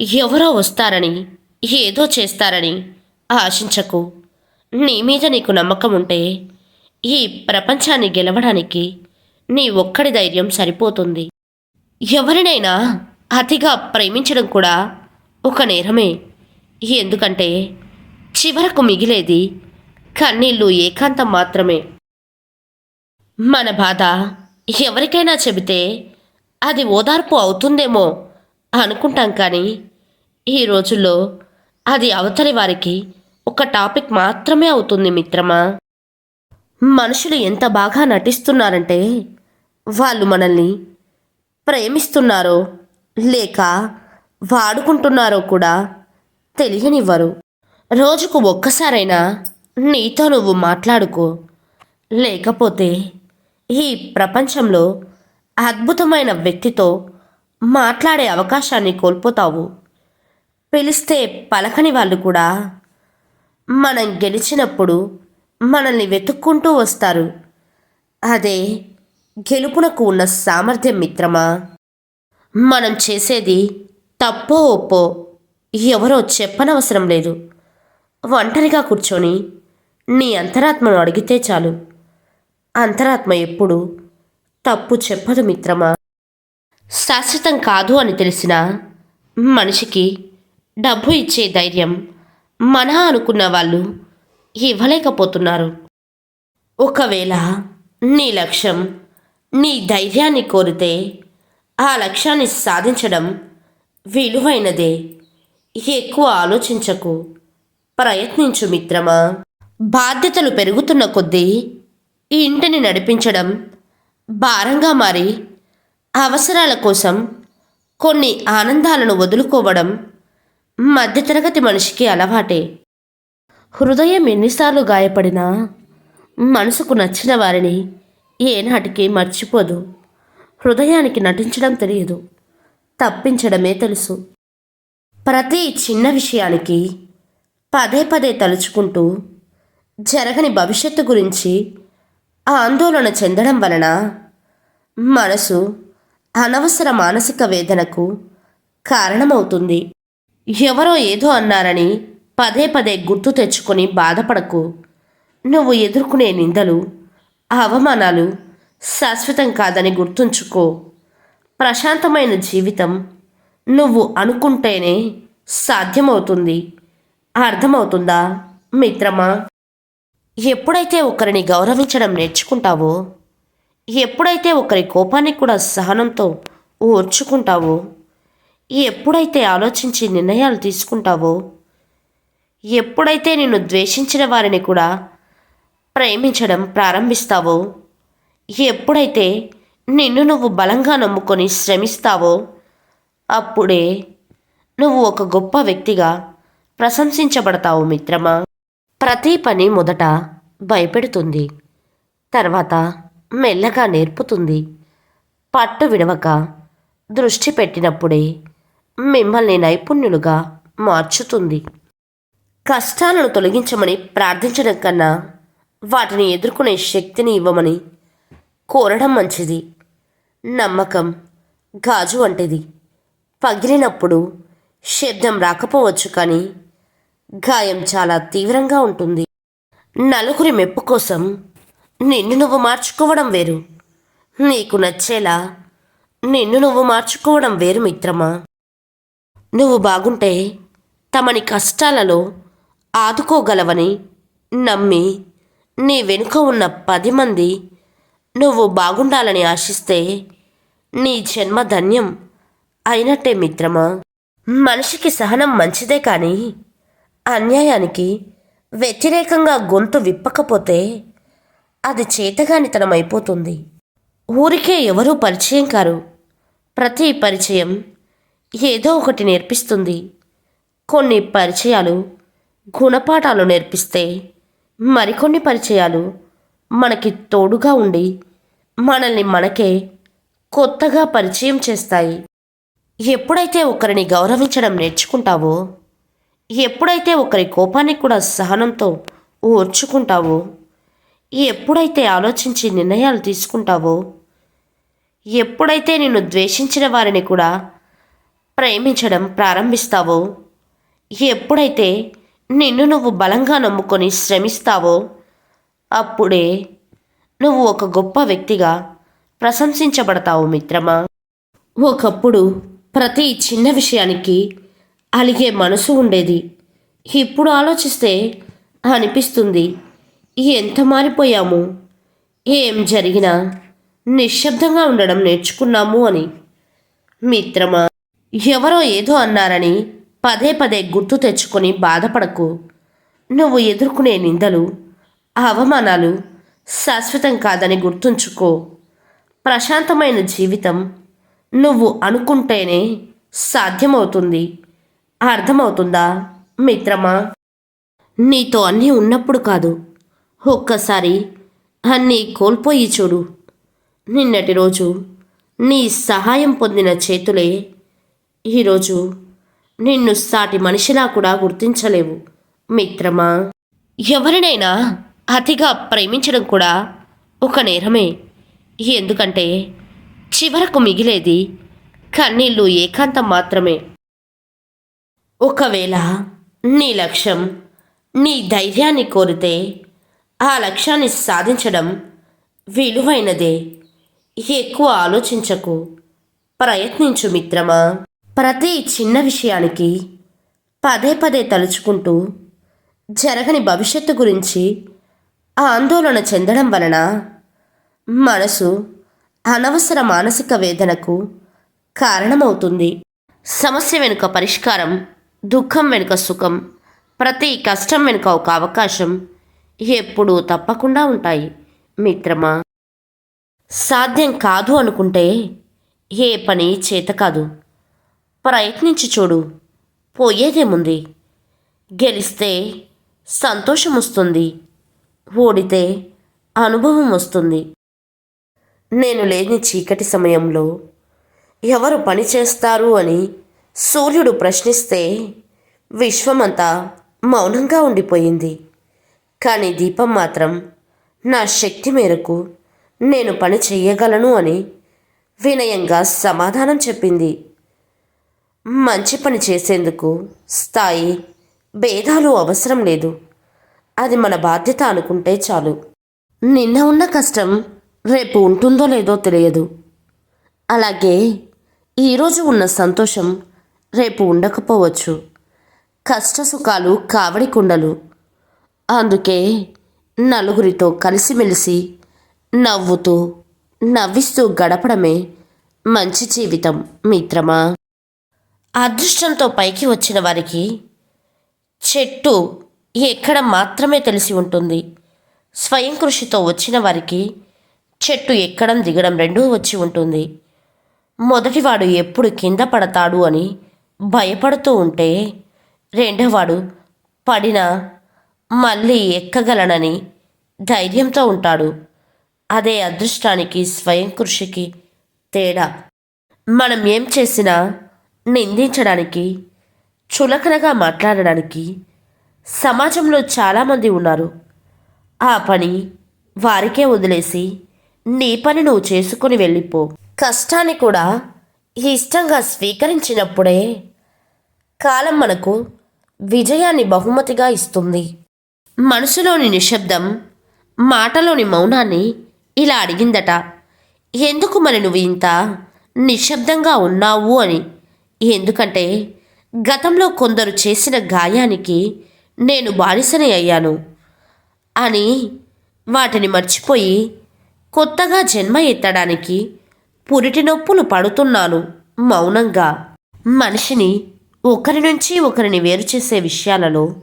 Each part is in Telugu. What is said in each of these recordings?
ఎవరో వస్తారని ఏదో చేస్తారని ఆశించకు. నీ మీద నీకు నమ్మకం ఉంటే ఈ ప్రపంచాన్ని గెలవడానికి నీ ఒక్కడి ధైర్యం సరిపోతుంది. ఎవరినైనా అతిగా ప్రేమించడం కూడా ఒక నేరమే. ఎందుకంటే చివరకు మిగిలేది కన్నీళ్ళు ఏకాంతం మాత్రమే. మన బాధ ఎవరికైనా చెబితే అది ఓదార్పు అవుతుందేమో అనుకుంటాం కానీ ఈ రోజుల్లో అది అవతలి వారికి ఒక టాపిక్ మాత్రమే అవుతుంది మిత్రమా? మనుషులు ఎంత బాగా నటిస్తున్నారంటే వాళ్ళు మనల్ని ప్రేమిస్తున్నారో లేక వాడుకుంటున్నారో కూడా తెలియనివ్వరు. రోజుకు ఒక్కసారైనా నీతో నువ్వు మాట్లాడుకో. లేకపోతే ఈ ప్రపంచంలో అద్భుతమైన వ్యక్తితో మాట్లాడే అవకాశాన్ని కోల్పోతావు. పిలిస్తే పలకని వాళ్ళు కూడా మనం గెలిచినప్పుడు మనల్ని వెతుక్కుంటూ వస్తారు. అదే గెలుపునకు ఉన్న సామర్థ్యం మిత్రమా? మనం చేసేది తప్పో ఒప్పో ఎవరో చెప్పనవసరం లేదు. ఒంటరిగా కూర్చొని నీ అంతరాత్మను అడిగితే చాలు. అంతరాత్మ ఎప్పుడు తప్పు చెప్పదు మిత్రమా? శాశ్వతం కాదు అని తెలిసిన మనిషికి డబ్బు ఇచ్చే ధైర్యం మన అనుకున్న వాళ్ళు ఇవ్వలేకపోతున్నారు. ఒకవేళ నీ లక్ష్యం నీ ధైర్యాన్ని కోరితే ఆ లక్ష్యాన్ని సాధించడం విలువైనదే. ఎక్కువ ఆలోచించకు. ప్రయత్నించు మిత్రమా. బాధ్యతలు పెరుగుతున్న కొద్దీ ఈ ఇంటిని నడిపించడం భారంగా మారి అవసరాల కోసం కొన్ని ఆనందాలను వదులుకోవడం మధ్యతరగతి మనిషికి అలవాటే. హృదయం ఎన్నిసార్లు గాయపడినా మనసుకు నచ్చిన వారిని ఏనాటికి మర్చిపోదు. హృదయానికి నటించడం తెలియదు. తప్పించడమే తెలుసు. ప్రతి చిన్న విషయానికి పదే పదే తలుచుకుంటూ జరగని భవిష్యత్తు గురించి ఆందోళన చెందడం వలన మనసు అనవసర మానసిక వేదనకు కారణమవుతుంది. ఎవరో ఏదో అన్నారని పదే పదే గుర్తు తెచ్చుకొని బాధపడకు. నువ్వు ఎదుర్కొనే నిందలు అవమానాలు శాశ్వతం కాదని గుర్తుంచుకో. ప్రశాంతమైన జీవితం నువ్వు అనుకుంటేనే సాధ్యమవుతుంది. అర్థమవుతుందా మిత్రమా? ఎప్పుడైతే ఒకరిని గౌరవించడం నేర్చుకుంటావో ఎప్పుడైతే ఒకరి కోపాన్ని కూడా సహనంతో ఓర్చుకుంటావో ఎప్పుడైతే ఆలోచించి నిర్ణయాలు తీసుకుంటావో ఎప్పుడైతే నిన్ను ద్వేషించిన వారిని కూడా ప్రేమించడం ప్రారంభిస్తావో ఎప్పుడైతే నిన్ను నువ్వు బలంగా నమ్ముకొని శ్రమిస్తావో అప్పుడే నువ్వు ఒక గొప్ప వ్యక్తిగా ప్రశంసించబడతావు మిత్రమా. ప్రతి పని మొదట భయపెడుతుంది తర్వాత మెల్లగా నేర్పుతుంది పట్టు విడవక దృష్టి పెట్టినప్పుడే మిమ్మల్ని నైపుణ్యులుగా మార్చుతుంది. కష్టాలను తొలగించమని ప్రార్థించడం కన్నా వాటిని ఎదుర్కొనే శక్తిని ఇవ్వమని కోరడం మంచిది. నమ్మకం గాజు వంటిది. పగిలినప్పుడు శబ్దం రాకపోవచ్చు కానీ గాయం చాలా తీవ్రంగా ఉంటుంది. నలుగురి మెప్పు కోసం నిన్ను నువ్వు మార్చుకోవడం వేరు. నీకు నచ్చేలా నిన్ను నువ్వు మార్చుకోవడం వేరు మిత్రమా? నువ్వు బాగుంటే తమని కష్టాలలో ఆదుకోగలవని నమ్మి నీ వెనుక ఉన్న పది మంది నువ్వు బాగుండాలని ఆశిస్తే నీ జన్మ ధన్యం అయినట్టే మిత్రమా? మనిషికి సహనం మంచిదే కానీ అన్యాయానికి వ్యతిరేకంగా గొంతు విప్పకపోతే అది చేతగానితనం అయిపోతుంది. ఊరికే ఎవరూ పరిచయం కారు. ప్రతి పరిచయం ఏదో ఒకటి నేర్పిస్తుంది. కొన్ని పరిచయాలు గుణపాఠాలు నేర్పిస్తే మరికొన్ని పరిచయాలు మనకి తోడుగా ఉండి మనల్ని మనకే కొత్తగా పరిచయం చేస్తాయి. ఎప్పుడైతే ఒకరిని గౌరవించడం నేర్చుకుంటావో ఎప్పుడైతే ఒకరి కోపాన్ని కూడా సహనంతో ఓర్చుకుంటావో ఎప్పుడైతే ఆలోచించి నిర్ణయాలు తీసుకుంటావో ఎప్పుడైతే నిన్ను ద్వేషించిన వారిని కూడా ప్రేమించడం ప్రారంభిస్తావో? ఎప్పుడైతే నిన్ను నువ్వు బలంగా నమ్ముకొని శ్రమిస్తావో అప్పుడే నువ్వు ఒక గొప్ప వ్యక్తిగా ప్రశంసించబడతావు మిత్రమా? ఒకప్పుడు ప్రతి చిన్న విషయానికి అలిగే మనసు ఉండేది. ఇప్పుడు ఆలోచిస్తే అనిపిస్తుంది ఎంత మారిపోయాము? ఏం జరిగినా నిశ్శబ్దంగా ఉండడం నేర్చుకున్నాము అని. మిత్రమా? ఎవరో ఏదో అన్నారని పదే పదే గుర్తు తెచ్చుకొని బాధపడకు. నువ్వు ఎదుర్కొనే నిందలు అవమానాలు శాశ్వతం కాదని గుర్తుంచుకో. ప్రశాంతమైన జీవితం నువ్వు అనుకుంటేనే సాధ్యమవుతుంది. అర్థమవుతుందా మిత్రమా? నీతో అన్నీ ఉన్నప్పుడు కాదు ఒక్కసారి అన్నీ కోల్పోయి చూడు. నిన్నటి రోజు నీ సహాయం పొందిన చేతులే ఈరోజు నిన్ను సాటి మనిషిలా కూడా గుర్తించలేవు మిత్రమా? ఎవరినైనా అతిగా ప్రేమించడం కూడా ఒక నేరమే. ఎందుకంటే చివరకు మిగిలేది కన్నీళ్ళు ఏకాంతం మాత్రమే. ఒకవేళ నీ లక్ష్యం నీ ధైర్యాన్ని కోరితే ఆ లక్ష్యాన్ని సాధించడం విలువైనదే. ఎక్కువ ఆలోచించకు. ప్రయత్నించు మిత్రమా? ప్రతి చిన్న విషయానికి పదే పదే తలుచుకుంటూ జరగని భవిష్యత్తు గురించి ఆందోళన చెందడం వలన మనసు అనవసర మానసిక వేదనకు కారణమవుతుంది. సమస్య వెనుక పరిష్కారం దుఃఖం వెనుక సుఖం ప్రతి కష్టం వెనుక ఒక అవకాశం ఎప్పుడూ తప్పకుండా ఉంటాయి మిత్రమా. సాధ్యం కాదు అనుకుంటే ఏ పని చేత కాదు. ప్రయత్నించి చూడు. పోయేదేముంది? గెలిస్తే సంతోషం వస్తుంది ఓడితే అనుభవం వస్తుంది నేను లేని చీకటి సమయంలో ఎవరు పని చేస్తారు అని సూర్యుడు ప్రశ్నిస్తే విశ్వమంతా మౌనంగా ఉండిపోయింది. కానీ దీపం మాత్రం నా శక్తి మేరకు నేను పని చెయ్యగలను అని వినయంగా సమాధానం చెప్పింది. మంచి పని చేసేందుకు స్థాయి భేదాలు అవసరం లేదు. అది మన బాధ్యత అనుకుంటే చాలు. నిన్న ఉన్న కష్టం రేపు ఉంటుందో లేదో తెలియదు. అలాగే ఈరోజు ఉన్న సంతోషం రేపు ఉండకపోవచ్చు. కష్ట సుఖాలు కావడి కుండలు. అందుకే నలుగురితో కలిసిమెలిసి నవ్వుతూ నవ్విస్తూ గడపడమే మంచి జీవితం మిత్రమా? అదృష్టంతో పైకి వచ్చిన వారికి చెట్టు ఎక్కడ మాత్రమే తెలిసి ఉంటుంది. స్వయం కృషితో వచ్చిన వారికి చెట్టు ఎక్కడం దిగడం రెండూ వచ్చి ఉంటుంది. మొదటివాడు ఎప్పుడు కింద పడతాడు అని భయపడుతూ ఉంటే రెండోవాడు పడినా మళ్ళీ ఎక్కగలనని ధైర్యంతో ఉంటాడు. అదే అదృష్టానికి స్వయం కృషికి తేడా. మనం ఏం చేసినా నిందించడానికి చులకనగా మాట్లాడడానికి సమాజంలో చాలామంది ఉన్నారు. ఆ పని వారికే వదిలేసి నీ పని నువ్వు చేసుకొని వెళ్ళిపో. కష్టాన్ని కూడా ఇష్టంగా స్వీకరించినప్పుడే కాలం మనకు విజయాన్ని బహుమతిగా ఇస్తుంది. మనసులోని నిశ్శబ్దం మాటలోని మౌనాన్ని ఇలా అడిగిందట ఎందుకు మరి నువ్వు ఇంత నిశ్శబ్దంగా ఉన్నావు అని. ఎందుకంటే గతంలో కొందరు చేసిన గాయానికి నేను బానిసని అయ్యాను అని వాటిని మర్చిపోయి కొత్తగా జన్మ ఎత్తడానికి పురిటి నొప్పులు పడుతున్నాను మౌనంగా. మనిషిని ఒకరి నుంచి ఒకరిని వేరు చేసే విషయాలలో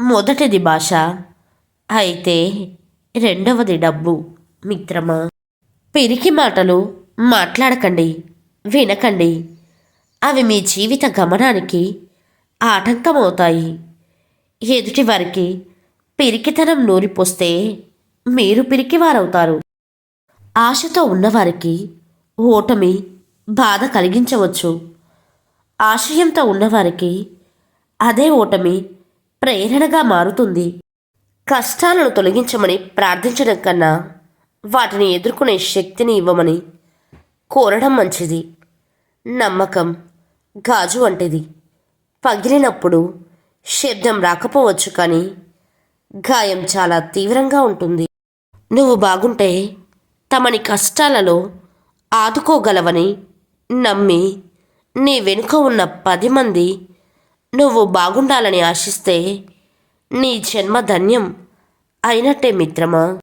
మొదటిది భాష అయితే రెండవది డబ్బు మిత్రమా? పిరికి మాటలు మాట్లాడకండి వినకండి. అవి మీ జీవిత గమనానికి ఆటంకమవుతాయి. ఎదుటి వారికి పిరికితనం నూరిపోస్తే మీరు పిరికివారవుతారు. ఆశతో ఉన్నవారికి ఓటమి బాధ కలిగించవచ్చు. ఆశయంతో ఉన్నవారికి అదే ఓటమి ప్రేరణగా మారుతుంది. కష్టాలను తొలగించమని ప్రార్థించడం కన్నా వాటిని ఎదుర్కొనే శక్తిని ఇవ్వమని కోరడం మంచిది. నమ్మకం గాజు వంటిది. పగిలినప్పుడు శబ్దం రాకపోవచ్చు కానీ గాయం చాలా తీవ్రంగా ఉంటుంది. నువ్వు బాగుంటే తమని కష్టాలలో ఆదుకోగలవని నమ్మి నీ వెనుక ఉన్న పది మంది నువ్వు బాగుండాలని ఆశిస్తే నీ జన్మ ధన్యం అయినట్టే మిత్రమా?